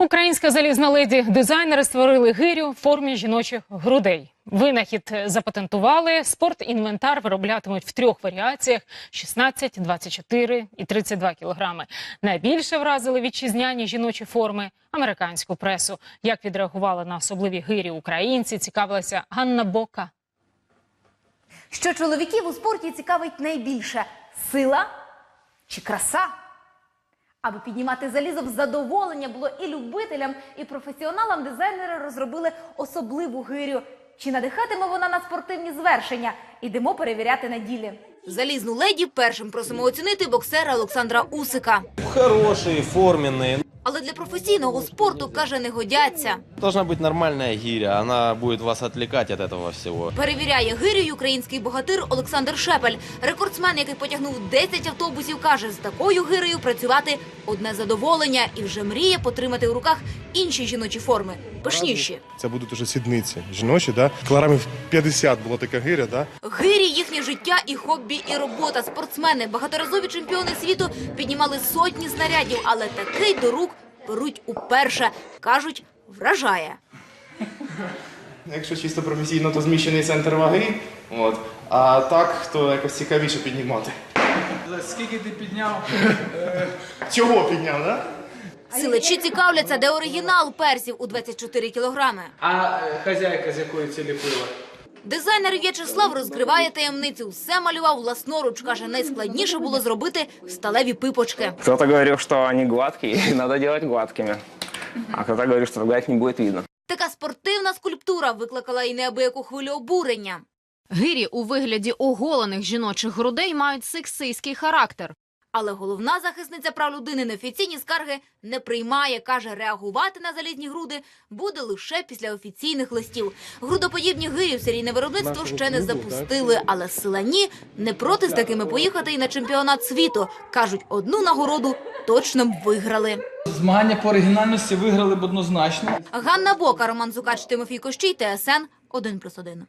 Українська залізна леді дизайнери створили гирю в формі жіночих грудей. Винахід запатентували. Спортінвентар вироблятимуть в трьох варіаціях: 16, 24 і 32 кілограми. Найбільше вразили вітчизняні жіночі форми американську пресу. Як відреагували на особливі гирі українці, цікавилася Ганна Бока. Що чоловіків у спорті цікавить найбільше сила чи краса? Аби піднімати залізо в задоволення було і любителям, і професіоналам дизайнери розробили особливу гирю. Чи надихатиме вона на спортивні звершення? Ідемо перевіряти на ділі. Залізну леді першим просимо оцінити боксера Олександра Усика. Хороший, форменные. Але для професійного спорту каже, не годяться. Должна быть нормальная гиря, она будет вас отвлекать от этого всего. Перевіряє гирю український богатир Олександр Шепель. Рекордсмен, який потягнув 10 автобусів, каже, з такою гирею працювати одне задоволення і вже мріє потримати у руках інші жіночі форми, пишніші. Це будуть уже сідниці жіночі, да? Кілограмів 50 була така гиря, да? Гирі їхнє життя і хобі, і робота. Спортсмени, багаторазові чемпіони світу піднімали сотні снарядів, але такий до рук беруть уперше. кажуть, вражає. Якщо чисто професійно, то зміщений центр ваги. От. А так, то якось цікавіше піднімати. Скільки ти підняв? Чого підняв, да? Силачі цікавляться, де оригінал персів у 24 кілограми. А е, хазяйка з якої це ліпила? Дизайнер В'ячеслав розкриває таємницю. Все малював власноруч. Каже, найскладніше було зробити сталеві пипочки. Кто-то говорил, что они гладкие, и надо делать гладкими. А кто-то говорит, что тогда их не будет видно. Така спортивна скульптура викликала і неабияку хвилю обурення. Гирі у вигляді оголених жіночих грудей мають сексистський характер. Але головна захисниця прав людини неофіційні скарги не приймає. Каже, реагувати на залізні груди буде лише після офіційних листів. Грудоподібні гирі в серійне виробництво ще не запустили, але силані не проти з такими поїхати і на чемпіонат світу. кажуть, одну нагороду точно б виграли. Змагання по оригінальності виграли б однозначно. Ганна Бока, Роман Зукач, Тимофій Кощій, ТСН 1+,1.